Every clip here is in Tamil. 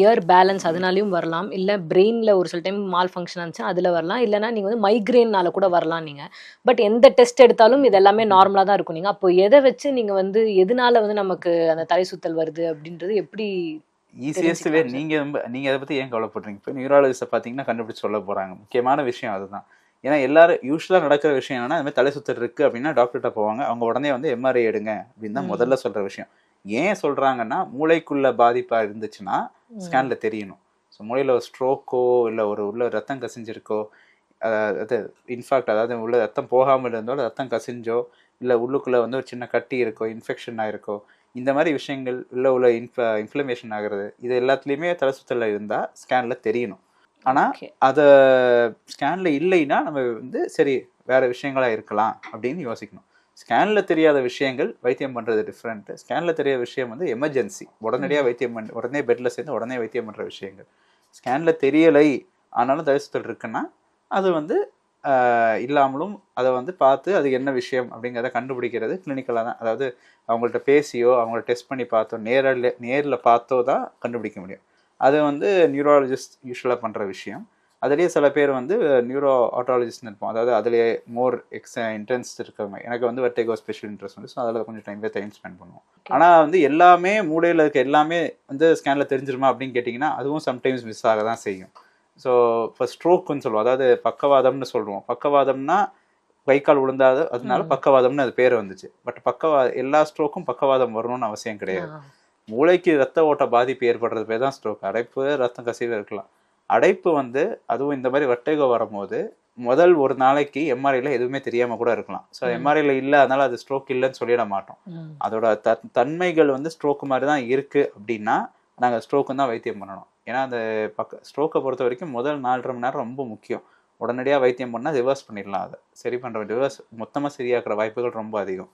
இயர் பேலன்ஸ் அதனாலையும் வரலாம். இல்லை பிரெயினில் ஒரு சில டைம் மால் ஃபங்க்ஷன் இருந்துச்சு அதில் வரலாம். இல்லைனா நீங்கள் வந்து மைக்ரேன்னால கூட வரலாம் நீங்கள் பட் எந்த டெஸ்ட் எடுத்தாலும் இது எல்லாமே நார்மலாக தான் இருக்கும். நீங்கள் அப்போ எதை வச்சு நீங்கள் வந்து எதனால வந்து நமக்கு அந்த தலை சுத்தல் வருது அப்படின்றது எப்படி ஈஸியஸ்ட் வே நீங்க ரொம்ப நீங்க அதை பத்தி ஏன் கவலைப்படுறீங்க? இப்போ நியூராலஜிஸ்ட்டை பார்த்தீங்கன்னா கண்டுபிடிச்சு சொல்ல போறாங்க. முக்கியமான விஷயம் அதுதான். ஏன்னா எல்லாரும் யூஸ்வலாக நடக்கிற விஷயம் என்னன்னா இந்த மாதிரி தலை சுத்தல் இருக்கு அப்படின்னா டாக்டர்கிட்ட போவாங்க. அவங்க உடனே வந்து எம்ஆர்ஐ எடுங்க அப்படின்னு தான். முதல்ல சொல்ற விஷயம். ஏன் சொல்றாங்கன்னா மூளைக்குள்ள பாதிப்பா இருந்துச்சுன்னா ஸ்கேன்ல தெரியணும். ஸோ மூளையில் ஒரு ஸ்ட்ரோக்கோ இல்லை ஒரு உள்ள ரத்தம் கசிஞ்சிருக்கோ அஹ் அது இன்ஃபேக்ட் அதாவது உள்ள ரத்தம் போகாமல் இருந்தோ ரத்தம் கசிஞ்சோ இல்லை உள்ளுக்குள்ளே வந்து ஒரு சின்ன கட்டி இருக்கோ இன்ஃபெக்ஷன் ஆயிருக்கோ இந்த மாதிரி விஷயங்கள் உள்ள உள்ள இன்ஃப இன்ஃப்ளமேஷன் ஆகுறது இது எல்லாத்துலேயுமே தலை சுத்தல் இருந்தால் ஸ்கேனில் தெரியணும். ஆனால். அதை ஸ்கேனில் இல்லைன்னா நம்ம வந்து சரி வேற விஷயங்களா இருக்கலாம் அப்படின்னு யோசிக்கணும். ஸ்கேனில் தெரியாத விஷயங்கள் வைத்தியம் பண்ணுறது டிஃப்ரெண்ட் ஸ்கேனில் தெரியாத விஷயம் வந்து எமர்ஜென்சி உடனடியாக வைத்தியம் பண்ண உடனே பெட்டில் சேர்ந்து உடனே வைத்தியம் பண்ணுற விஷயங்கள். ஸ்கேனில் தெரியலை ஆனாலும் தலை சுத்தல் இருக்குன்னா அது வந்து இல்லாமலும் அதை வந்து பார்த்து அது என்ன விஷயம் அப்படிங்கிறத கண்டுபிடிக்கிறது கிளினிக்கலாக தான். அதாவது அவங்கள்ட்ட பேசியோ அவங்கள டெஸ்ட் பண்ணி பார்த்தோ நேரில் நேரில் பார்த்தோ தான் கண்டுபிடிக்க முடியும். அது வந்து நியூராலஜிஸ்ட் யூஸ்வலாக பண்ணுற விஷயம். அதுலேயே சில பேர் வந்து நியூரோ ஆட்டாலஜிஸ்ட்னு இருப்போம் அதாவது அதுலேயே மோர் எக்ஸ் இன்ட்ரென்ஸ் இருக்கவங்க. எனக்கு வந்து வெர்டேகோ ஸ்பெஷல் இன்ட்ரெஸ்ட் வந்து ஸோ அதில் கொஞ்சம் டைம் டைம் ஸ்பெண்ட் பண்ணுவோம். ஆனால் வந்து எல்லாமே மூளையில் இருக்க எல்லாமே வந்து ஸ்கேனில் தெரிஞ்சிருமா அப்படின்னு கேட்டிங்கன்னா அதுவும் சம்டைம்ஸ் மிஸ் ஆக தான் செய்யும் ஸோ இப்போ ஸ்ட்ரோக்குன்னு சொல்லுவோம். அதாவது பக்கவாதம்னு சொல்லுவோம். பக்கவாதம்னா கை கால் விழுந்தாது அதனால. பக்கவாதம்னு அது பேர் வந்துச்சு. பட் பக்கவா எல்லா ஸ்ட்ரோக்கும் பக்கவாதம் வரணும்னு அவசியம் கிடையாது. மூளைக்கு ரத்த ஓட்ட பாதிப்பு ஏற்படுறது பேர் தான் ஸ்ட்ரோக் அடைப்பு ரத்தம் கசிவு இருக்கலாம். அடைப்பு வந்து அதுவும் இந்த மாதிரி வட்டேகோ வரும்போது முதல் ஒரு நாளைக்கு எம்ஆர்ஐல எதுவுமே தெரியாம கூட இருக்கலாம் ஸோ. எம்ஆர்ஐல இல்லை அதனால அது ஸ்ட்ரோக் இல்லைன்னு சொல்லிட மாட்டோம். அதோட த தன்மைகள் வந்து ஸ்ட்ரோக் மாதிரி தான் இருக்கு அப்படின்னா நாங்கள் ஸ்ட்ரோக்கு தான் வைத்தியம் பண்ணணும் ஏன்னா அந்த பக்க ஸ்ட்ரோக்கை பொறுத்த வரைக்கும் முதல் நாலரை மணி நேரம் ரொம்ப முக்கியம் உடனடியாக வைத்தியம் பண்ணால் ரிவர்ஸ் பண்ணிடலாம் அதை சரி பண்ணுற ரிவர்ஸ் மொத்தமாக சரியாக்குற வாய்ப்புகள் ரொம்ப அதிகம்.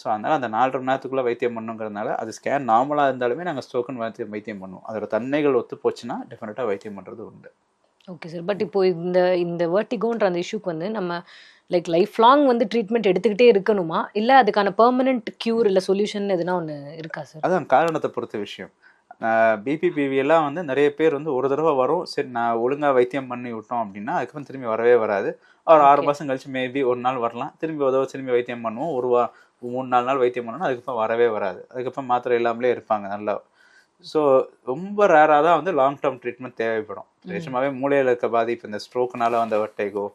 ஸோ அதனால் அந்த நாலரை மணி நேரத்துக்குள்ளே வைத்தியம் பண்ணுங்கிறதுனால அது ஸ்கேன் நார்மலாக இருந்தாலுமே நாங்கள் ஸ்ட்ரோக்குன்னு வைத்தியம் வைத்தியம் பண்ணுவோம். அதோட தன்மைகள் ஒத்து போச்சுன்னா டெஃபினட்டாக வைத்தியம் பண்ணுறது உண்டு. ஓகே சார் பட் இப்போ இந்த இந்த வெர்டிகோன்ற அந்த இஷ்யூக்கு வந்து நம்ம லைக் லைஃப் லாங் வந்து ட்ரீட்மெண்ட் எடுத்துக்கிட்டே இருக்கணுமா? இல்லை அதுக்கான பெர்மனன்ட் கியூர் இல்லை சொல்யூஷன் எதுனா ஒன்று இருக்கா சார் அதான் காரணத்தை பொறுத்த விஷயம். பிபிபிவி எல்லாம் வந்து நிறைய பேர் வந்து ஒரு தடவை வரும். சரி நான் ஒழுங்காக வைத்தியம் பண்ணி விட்டோம் அப்படின்னா அதுக்கப்புறம் திரும்பி வரவே வராது. ஒரு ஆறு. மாதம் கழிச்சு மேபி ஒரு நாள் வரலாம். திரும்பி உதவ திரும்பி வைத்தியம் பண்ணுவோம். ஒரு வா மூணு நாலு நாள் வைத்தியம் பண்ணணும் அதுக்கப்புறம் வரவே வராது. அதுக்கப்புறம் மாத்திரை இல்லாமலே இருப்பாங்க நல்லா. ஸோ ரொம்ப ரேராக தான் வந்து லாங் டேர்ம் ட்ரீட்மெண்ட் தேவைப்படும். நிஜமாவே மூளையில் இருக்க பாதிப்பு இந்த ஸ்ட்ரோக்குனால வந்த வட்டைகோ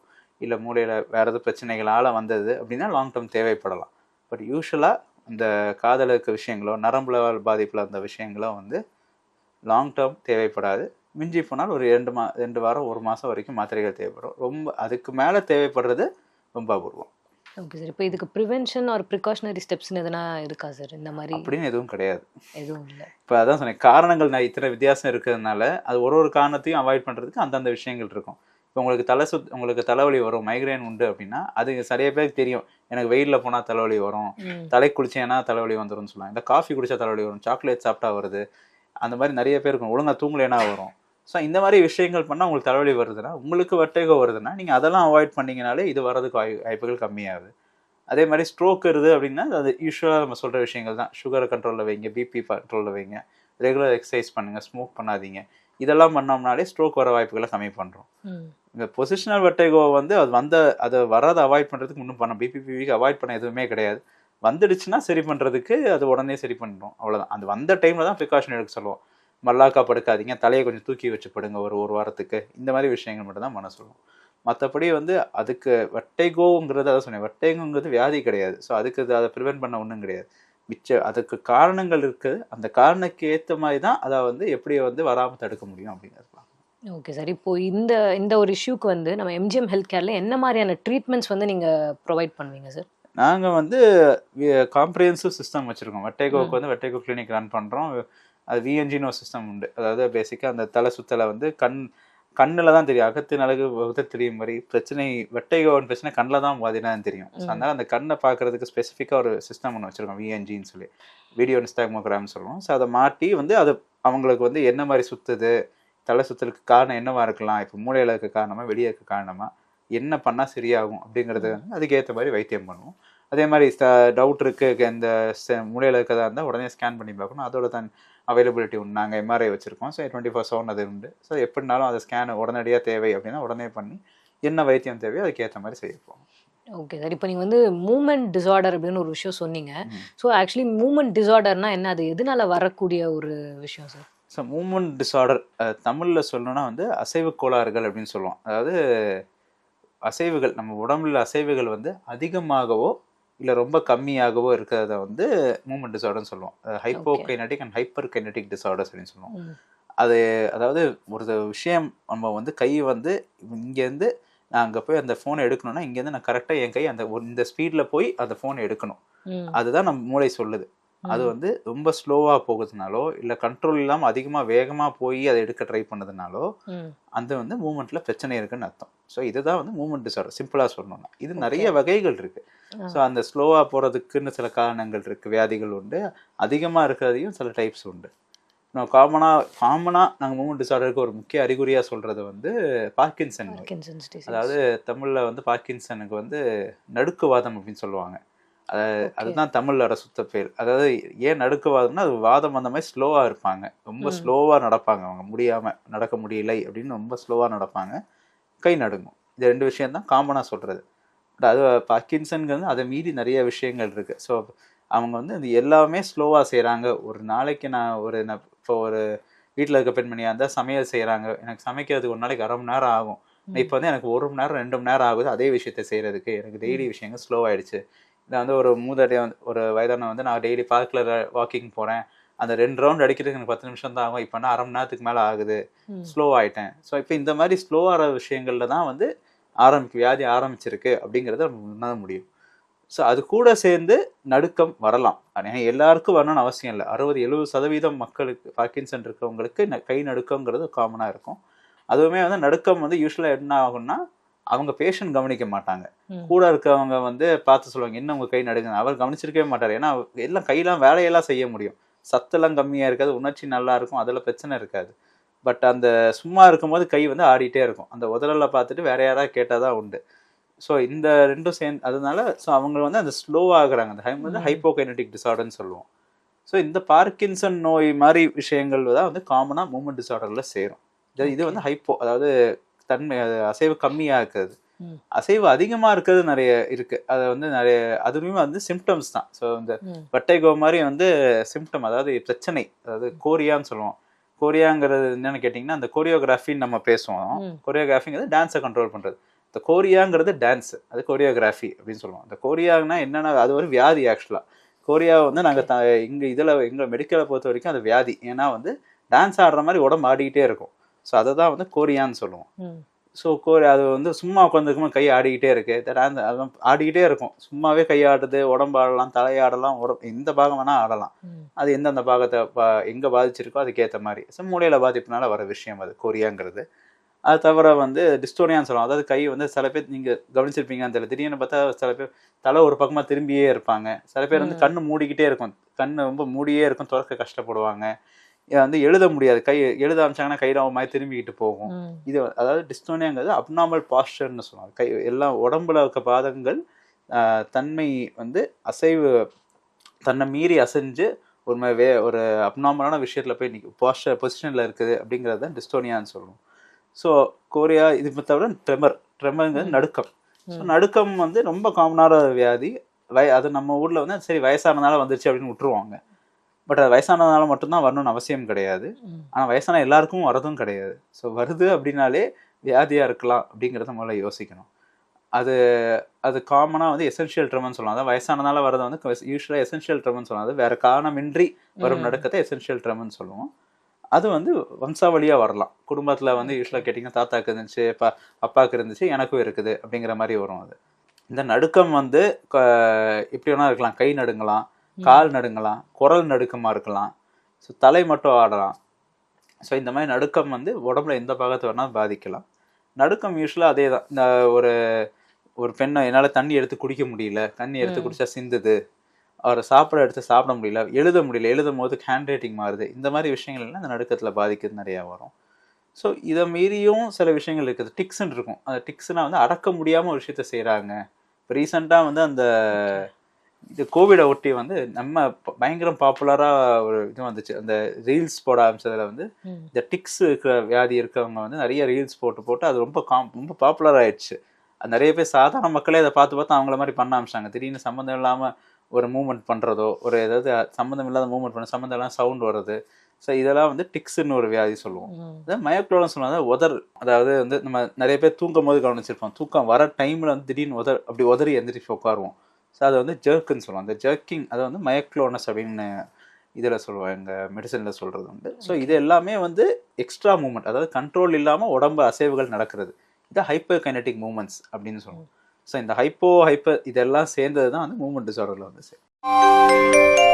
இல்லை மூளையில் வேறு எதுவும் பிரச்சனைகளால் வந்தது அப்படின்னா லாங் டேர்ம் தேவைப்படலாம். பட் யூஸ்வலாக இந்த காதல இருக்க விஷயங்களோ நரம்புல பாதிப்பில் அந்த விஷயங்களோ வந்து லாங் டேர்ம் தேவைப்படாது. மிஞ்சி போனால் ஒரு ரெண்டு மா ரெண்டு வாரம் ஒரு மாதம் வரைக்கும் மாத்திரைகள் தேவைப்படும். ரொம்ப அதுக்கு மேலே தேவைப்படுறது ரொம்ப அபூர்வம். ஓகே சார் இப்போ இதுக்கு ப்ரிவென்ஷன் ஒரு ப்ரிகாஷனரி ஸ்டெப்ஸ்னு எதனா இருக்கா சார் இந்த மாதிரி அப்படின்னு எதுவும் கிடையாது. எதுவும் இல்லை. இப்போ அதான் சொன்னேன் காரணங்கள் நான் இத்தனை வித்தியாசம் இருக்கிறதுனால அது ஒரு ஒரு காரணத்தையும் அவாய்ட் பண்ணுறதுக்கு அந்தந்த விஷயங்கள் இருக்கும். இப்போ உங்களுக்கு தலை சுத் உங்களுக்கு தலைவலி வரும் மைக்ரேன் உண்டு அப்படின்னா அது நிறைய பேருக்கு தெரியும். எனக்கு வெயிலில் போனால் தலைவலி வரும். தலை குளிச்சேன்னா தலைவலி வந்துரும்னு சொல்லுவாங்க. இந்த காஃபி குடிச்சா தலைவலி வரும். சாக்லேட் சாப்பிட்டா வருது. அந்த மாதிரி நிறைய பேர் இருக்கும் ஒழுங்கா தூங்கலைன்னா வரும்? ஸோ இந்த மாதிரி விஷயங்கள் பண்ணால் உங்களுக்கு தலைவலி வருதுன்னா உங்களுக்கு வட்டேகோ வருதுன்னா நீங்கள் அதெல்லாம் அவாய்ட் பண்ணீங்கனாலே இது வரதுக்கு வாய் வாய்ப்புகள் கம்மியாகுது. அதே மாதிரி ஸ்ட்ரோக் வருது அப்படின்னா அது யூஸ்வலாக நம்ம சொல்கிற விஷயங்கள் தான். சுகரை கண்ட்ரோலில் வைங்க பிபி கண்ட்ரோலில் வைங்க. ரெகுலர் எக்ஸசைஸ் பண்ணுங்கள் ஸ்மோக் பண்ணாதீங்க. இதெல்லாம் பண்ணோம்னாலே ஸ்ட்ரோக் வர வாய்ப்புகளை கம்மி பண்ணுறோம். இந்த பொசிஷனல் வெட்டேகோ வந்து அது வந்த அதை வராத அவாய்ட் பண்ணுறதுக்கு இன்னும் பண்ண பிபிபிவிக்கு அவாய்ட் பண்ண எதுவுமே கிடையாது. வந்துடுச்சுன்னா சரி பண்ணுறதுக்கு அது உடனே சரி பண்ணுறோம் அவ்வளோதான் அது வந்த டைமில் தான் ப்ரிகாஷன் எடுக்க சொல்லுவோம். மல்லாக்கா படுக்காதீங்க தலையை கொஞ்சம் தூக்கி வச்சு படுங்க ஒரு ஒரு வாரத்துக்கு. இந்த மாதிரி விஷயங்கள் மட்டும் தான் சொல்லுவோம் மற்றபடி வந்து அதுக்கு வட்டைகோங்கிறது அதை சொன்னேன் வட்டைகோங்கிறது வியாதி கிடையாது. ஸோ அதுக்கு அதை ப்ரிவென்ட் பண்ண ஒன்றும் கிடையாது. மிச்ச அதுக்கு காரணங்கள் இருக்குது. அந்த காரணக்கு ஏற்ற மாதிரி தான் அதை வந்து எப்படி வந்து வராமல் தடுக்க முடியும் அப்படிங்கிறது ஓகே சார் இப்போ இந்த இந்த ஒரு இஷ்யூக்கு வந்து நம்ம எம்ஜிஎம் ஹெல்த் கேரில் என்ன மாதிரியான ட்ரீட்மெண்ட்ஸ் வந்து நீங்கள் ப்ரொவைட் பண்ணுவீங்க சார் நாங்கள் வந்து காம்ப்ரிஹென்சிவ் சிஸ்டம் வச்சுருக்கோம். வெட்டைகோவுக்கு வந்து வெட்டைகோ கிளினிக் ரன் பண்ணுறோம் அது விஎன்ஜின்னு ஒரு சிஸ்டம் உண்டு. அதாவது பேசிக்காக அந்த தலை சுத்தலை வந்து கண் கண்ணில் தான் தெரியும். அகத்தின் அழகு வகுத்த தெரியும் மாதிரி. பிரச்சனை வெட்டைகோன்னு பிரச்சனை கண்ணில் தான் பாதினான்னு தெரியும். ஸோ. அதனால் அந்த கண்ணை பார்க்கறதுக்கு ஸ்பெசிஃபிக்காக ஒரு சிஸ்டம் ஒன்று வச்சுருக்கோம் விஎன்ஜின்னு சொல்லி. வீடியோ இன்ஸ்டாக்மோகிராம் சொல்லுவோம். ஸோ அதை மாட்டி வந்து அது அவங்களுக்கு வந்து என்ன மாதிரி சுத்துது தலை சுத்தலுக்கு காரணம் என்னவா இருக்கலாம் இப்போ மூளையில் இருக்க காரணமா வெளியே இருக்க காரணமா என்ன பண்ணால் சரியாகும் அப்படிங்கிறது வந்து அதுக்கேற்ற மாதிரி வைத்தியம் பண்ணுவோம். அதே மாதிரி டவுட் இருக்கு இந்த மூளையில் இருக்கதா இருந்தால் உடனே ஸ்கேன் பண்ணி பார்க்கணும். அதோட தன் அவைலபிலிட்டி உண்டு. நாங்கள் எம்ஆர்ஐ வச்சுருக்கோம். ஸோ டுவெண்ட்டி ஃபோர் செவன் அது உண்டு. ஸோ எப்படினாலும் அந்த ஸ்கேன் உடனடியாக தேவை அப்படின்னா உடனே பண்ணி என்ன வைத்தியம் தேவையோ அதுக்கேற்ற மாதிரி செய்யப்போம் ஓகே சார் இப்போ நீங்கள் வந்து மூமெண்ட் டிசார்டர் அப்படின்னு ஒரு விஷயம் சொன்னீங்க. ஸோ ஆக்சுவலி மூமெண்ட் டிசார்டர்னா என்ன? அது எதனால வரக்கூடிய ஒரு விஷயம் சார் ஸோ மூமெண்ட் டிஸார்டர் தமிழில் சொல்லணும்னா வந்து அசைவு கோளாறுகள் அப்படின்னு சொல்லுவோம். அதாவது அசைவுகள் நம்ம உடம்புல அசைவுகள் வந்து அதிகமாகவோ இல்லை ரொம்ப கம்மியாகவோ இருக்கிறத வந்து மூமெண்ட் டிஸார்டர்னு சொல்லுவோம் hypokinetic and hyper kinetic disorders அப்படின்னு சொல்லுவோம். அது அதாவது ஒரு விஷயம் நம்ம வந்து கை வந்து இங்கேருந்து நான் அங்கே போய் அந்த ஃபோனை எடுக்கணும்னா இங்கேருந்து நான் கரெக்டாக என் கை அந்த இந்த ஸ்பீடில் போய் அந்த ஃபோனை எடுக்கணும். அதுதான் நம்ம மூளை சொல்லுது அது வந்து ரொம்ப ஸ்லோவாக போகுதுனாலோ இல்லை கண்ட்ரோல் இல்லாமல் அதிகமாக வேகமாக போய் அதை எடுக்க ட்ரை பண்ணதுனாலோ. அந்த வந்து மூமெண்ட்ல பிரச்சனை இருக்குன்னு அர்த்தம். ஸோ இதுதான் வந்து மூமெண்ட் டிசார்டர் சிம்பிளாக சொல்லணும்னா. இது நிறைய வகைகள் இருக்கு. ஸோ அந்த ஸ்லோவாக போகிறதுக்குன்னு சில காரணங்கள் இருக்கு வியாதிகள் உண்டு. அதிகமாக இருக்கிறதையும் சில டைப்ஸ் உண்டு. நான் காமனாக காமனாக நாங்கள் மூமெண்ட் டிசார்டருக்கு ஒரு முக்கிய அறிகுறியாக சொல்றது வந்து பார்க்கின்சன். அதாவது தமிழில் வந்து பார்க்கின்சனுக்கு வந்து நடுக்குவாதம் அப்படின்னு சொல்லுவாங்க. அது. அதுதான் தமிழோட சுத்த பேர். அதாவது ஏன் நடுக்குவாதம்னா அது வாதம் அந்த மாதிரி ஸ்லோவாக இருப்பாங்க. ரொம்ப. ஸ்லோவாக நடப்பாங்க அவங்க. முடியாமல் நடக்க முடியலை அப்படின்னு ரொம்ப ஸ்லோவாக நடப்பாங்க. கை நடுங்கும். இது ரெண்டு விஷயம் தான் காமனாக சொல்கிறது பட் அது பார்க்கின்சனுக்கு அதை மீறி நிறைய விஷயங்கள் இருக்குது ஸோ அவங்க வந்து இது எல்லாமே ஸ்லோவாக செய்கிறாங்க ஒரு நாளைக்கு நான் ஒரு நான் இப்போ ஒரு வீட்டில் இருக்க பெண்மணியாக இருந்தால் சமையல் செய்கிறாங்க எனக்கு சமைக்கிறதுக்கு ஒரு நாளைக்கு அரை மணி நேரம் ஆகும். இப்போ வந்து எனக்கு ஒரு மணி நேரம் ரெண்டு மணி நேரம் ஆகுது. அதே விஷயத்த செய்யறதுக்கு எனக்கு டெய்லி விஷயங்கள் ஸ்லோ ஆயிடுச்சு. நான் வந்து ஒரு மூதடைய வந்து ஒரு வயதான வந்து நான் டெய்லி பார்க்கில் வாக்கிங் போகிறேன் அந்த ரெண்டு ரவுண்ட் அடிக்கிறதுக்கு எனக்கு பத்து நிமிஷம் தான் ஆகும். இப்போ நான் அரை மணி நேரத்துக்கு மேலே ஆகுது. ஸ்லோ ஆயிட்டேன். ஸோ இப்போ இந்த மாதிரி ஸ்லோ ஆகிற விஷயங்கள்ல தான் வந்து ஆரம்பிக்கு வியாதி ஆரம்பிச்சிருக்கு அப்படிங்கிறத உணர முடியும். ஸோ அது கூட சேர்ந்து நடுக்கம் வரலாம். ஆனால் எல்லாருக்கும் வரணும்னு அவசியம் இல்லை. அறுபது எழுபது சதவீதம் மக்களுக்கு பார்க்கின்சன் இருக்கவங்களுக்கு ந- கை நடுக்கங்கிறது காமனாக இருக்கும். அதுவுமே வந்து நடுக்கம் வந்து யூஸ்வலாக என்ன ஆகும்னா அவங்க பேஷண்ட் கவனிக்க மாட்டாங்க. கூட இருக்கவங்க வந்து பார்த்து சொல்லுவாங்க என்ன உங்க கை நடுங்க அவர் கவனிச்சிருக்கவே மாட்டார். ஏன்னா எல்லாம் கையெல்லாம் வேலையெல்லாம் செய்ய முடியும். சத்தெல்லாம் கம்மியாக இருக்காது உணர்ச்சி நல்லா இருக்கும் அதில் பிரச்சனை இருக்காது. பட் அந்த சும்மா இருக்கும்போது கை வந்து ஆடிட்டே இருக்கும். அந்த உதறலை பார்த்துட்டு வேற யாராவது கேட்டால் தான் உண்டு. ஸோ இந்த ரெண்டும் சேர்ந்து அதனால ஸோ அவங்க வந்து அந்த ஸ்லோ ஆகுறாங்க. அந்த ஹை- வந்து. ஹைப்போகைனட்டிக் டிசார்டர்னு சொல்லுவோம். ஸோ இந்த பார்க்கின்சன் நோய் மாதிரி விஷயங்கள் தான் வந்து காமனாக மூமெண்ட் டிசார்டரில் சேரும். இது வந்து ஹைப்போ அதாவது தன்மை அசைவு கம்மியாக இருக்கிறது. அசைவு அதிகமாக இருக்கிறது நிறைய இருக்கு. அது வந்து நிறைய அதுவுமே வந்து சிம்டம்ஸ் தான். ஸோ இந்த. வட்டைகோ மாதிரி வந்து சிம்டம் அதாவது பிரச்சனை அதாவது கோரியான்னு சொல்லுவோம். கோரியாங்கிறது என்னன்னு கேட்டிங்கன்னா அந்த கோரியோகிராஃபின்னு நம்ம பேசுவோம். கோரியோகிராஃபிங்கிறது டான்ஸை கண்ட்ரோல் பண்ணுறது இந்த கோரியாங்கிறது டான்ஸ் அது கோரியோகிராஃபி அப்படின்னு சொல்லுவோம். இந்த கோரியானா என்னன்னா அது ஒரு வியாதி ஆக்சுவலாக கோரியா வந்து நாங்கள் த இங்கே இதில் எங்கள் மெடிக்கலை பொறுத்த வரைக்கும் அது வியாதி. ஏன்னா வந்து டான்ஸ் ஆடுற மாதிரி உடம்பு ஆடிக்கிட்டே இருக்கும். ஸோ அதை தான் வந்து கோரியான்னு சொல்லுவோம். ஸோ கோரி அது வந்து சும்மா உட்காந்துருக்கும்போது கை ஆடிக்கிட்டே இருக்கு அதெல்லாம் ஆடிக்கிட்டே இருக்கும். சும்மாவே கை ஆடுது உடம்பு ஆடலாம் தலையாடலாம் உடம்பு எந்த பாகம் வேணால் ஆடலாம். அது எந்தெந்த பாகத்தை பா- எங்க பாதிச்சிருக்கோ அதுக்கேற்ற மாதிரி. ஸோ மூளையில பாதிப்புனால வர விஷயம் அது கொரியாங்கிறது. அது தவிர வந்து டிஸ்டோனியான்னு சொல்லுவோம். அதாவது கை வந்து சில பேர் நீங்க கவனிச்சிருப்பீங்கன்னு தெரியல. திடீர்னு பார்த்தா சில பேர் தலை ஒரு பக்கமா திரும்பியே இருப்பாங்க. சில பேர் வந்து. கண்ணு மூடிக்கிட்டே இருக்கும். கண்ணு ரொம்ப மூடியே இருக்கும் திறக்க கஷ்டப்படுவாங்க. வந்து எழுத முடியாது. கை எழுத ஆரம்பிச்சாங்கன்னா கை ஒரு மாதிரி திரும்பிக்கிட்டு போகும். இது அதாவது டிஸ்டோனியாங்கிறது அப்நார்மல் பாஸ்டர்னு சொல்லுவாங்க. கை எல்லாம் உடம்புல இருக்க பாதங்கள் தன்மை வந்து அசைவு தன்னை மீறி அசைஞ்சு ஒரு மாதிரி வே ஒரு அப்நார்மலான விஷயத்துல போய் நிற்கும் பாஸ்டர் பொசிஷனில் இருக்குது அப்படிங்கிறது தான் டிஸ்டோனியான்னு சொல்லுவோம். ஸோ கோரியா இது தவிர ட்ரெமர் ட்ரெமருங்கிறது. நடுக்கம். ஸோ. நடுக்கம் வந்து ரொம்ப காமனான வியாதி. வய அது நம்ம ஊர்ல வந்து சரி வயசானதால வந்துருச்சு அப்படின்னு விட்டுருவாங்க. பட் அது வயசானதுனால மட்டும்தான் வரணும்னு அவசியம் கிடையாது. ஆனால் வயசான எல்லாருக்கும் வரதும் கிடையாது. ஸோ வருது அப்படின்னாலே வியாதியாக இருக்கலாம் அப்படிங்கிறத முதல்ல யோசிக்கணும். அது அது காமனாக வந்து எசென்ஷியல் ட்ரமன் சொல்லலாம். அதாவது வயசானதால வரதை வந்து யூஸ்வலாக எசென்ஷியல் ட்ரமன் சொல்லலாம். அது வேற காரணமின்றி வரும். நடுக்கத்தை எசென்ஷியல் ட்ரமன் சொல்லுவோம். அது வந்து வம்சாவளியாக வரலாம். குடும்பத்தில் வந்து யூஸ்வலாக கேட்டிங்கன்னா தாத்தாக்கு இருந்துச்சு அப்பா அப்பாவுக்கு இருந்துச்சு எனக்கும் இருக்குது. அப்படிங்கிற மாதிரி வரும் அது. இந்த நடுக்கம் வந்து எப்படி வேணா இருக்கலாம். கை நடுங்கலாம். கால் நடுங்கலாம் குரல் நடுக்கமாக இருக்கலாம். ஸோ தலை மட்டும் ஆடலாம். ஸோ இந்த மாதிரி நடுக்கம் வந்து உடம்புல எந்த பாகத்தை வேணாலும் பாதிக்கலாம். நடுக்கம் யூஸ்வலாக அதே தான். இந்த ஒரு ஒரு பெண்ணை என்னால் தண்ணி எடுத்து குடிக்க முடியல. தண்ணி எடுத்து. குடிச்சா சிந்துது. அவர் சாப்பிட எடுத்து சாப்பிட முடியல. எழுத முடியல. எழுதும் போது ஹேண்ட் ரைட்டிங் மாறுது. இந்த மாதிரி விஷயங்கள் எல்லாம் இந்த நடுக்கத்தில் பாதிக்கிறது நிறையா வரும். ஸோ இதை மீறியும் சில விஷயங்கள் இருக்குது. டிக்ஸ்ன்னு இருக்கும். அந்த டிக்ஸ்னா வந்து அடக்க முடியாமல் ஒரு விஷயத்த செய்கிறாங்க இப்போ ரீசெண்டாக வந்து அந்த இது கோவிடை ஒட்டி வந்து நம்ம பயங்கரம் பாப்புலராக ஒரு இது வந்துச்சு. அந்த ரீல்ஸ் போட ஆரம்பிச்சதுல வந்து. இந்த டிக்ஸ் இருக்கிற வியாதி இருக்கவங்க வந்து நிறைய ரீல்ஸ் போட்டு போட்டு அது ரொம்ப காம் ரொம்ப பாப்புலர் ஆயிடுச்சு. அது நிறைய பேர் சாதாரண மக்களே அதை பார்த்து பார்த்து அவங்கள மாதிரி பண்ண ஆரம்பிச்சாங்க திடீர்னு சம்மந்தம் இல்லாமல் ஒரு மூவ்மெண்ட் பண்ணுறதோ ஒரு ஏதாவது சம்மந்தம் இல்லாத மூவ்மெண்ட் பண்ண சம்மந்தம் இல்லாம சவுண்ட் வர்றது. ஸோ இதெல்லாம் வந்து டிக்ஸ்ன்னு ஒரு வியாதி சொல்லுவோம். அதாவது மயோக்ளோன்னு சொல்லுவாங்க உதர். அதாவது வந்து நம்ம நிறைய பேர் தூங்கும் போது கவனிச்சிருப்போம். தூக்கம் வர டைமில் வந்து திடீர்னு உதர் அப்படி உதறி எந்திரிச்சு உட்காருவோம். ஸோ அதை வந்து ஜெர்க்குன்னு சொல்லுவோம் அந்த ஜெர்க்கிங் அதை வந்து மயக்ளோனஸ் அப்படின்னு இதில் சொல்லுவாங்க மெடிசனில் சொல்கிறது உண்டு. ஸோ இது எல்லாமே வந்து எக்ஸ்ட்ரா மூமெண்ட் அதாவது கண்ட்ரோல் இல்லாமல் உடம்பு அசைவுகள் நடக்கிறது. இது ஹைப்பர் கைனட்டிக் மூமெண்ட்ஸ் அப்படின்னு சொல்லுவோம் ஸோ இந்த ஹைப்போ ஹைப்பர் இதெல்லாம் சேர்ந்தது தான் வந்து மூமெண்ட் டிசார்டரில் வந்து சேரும்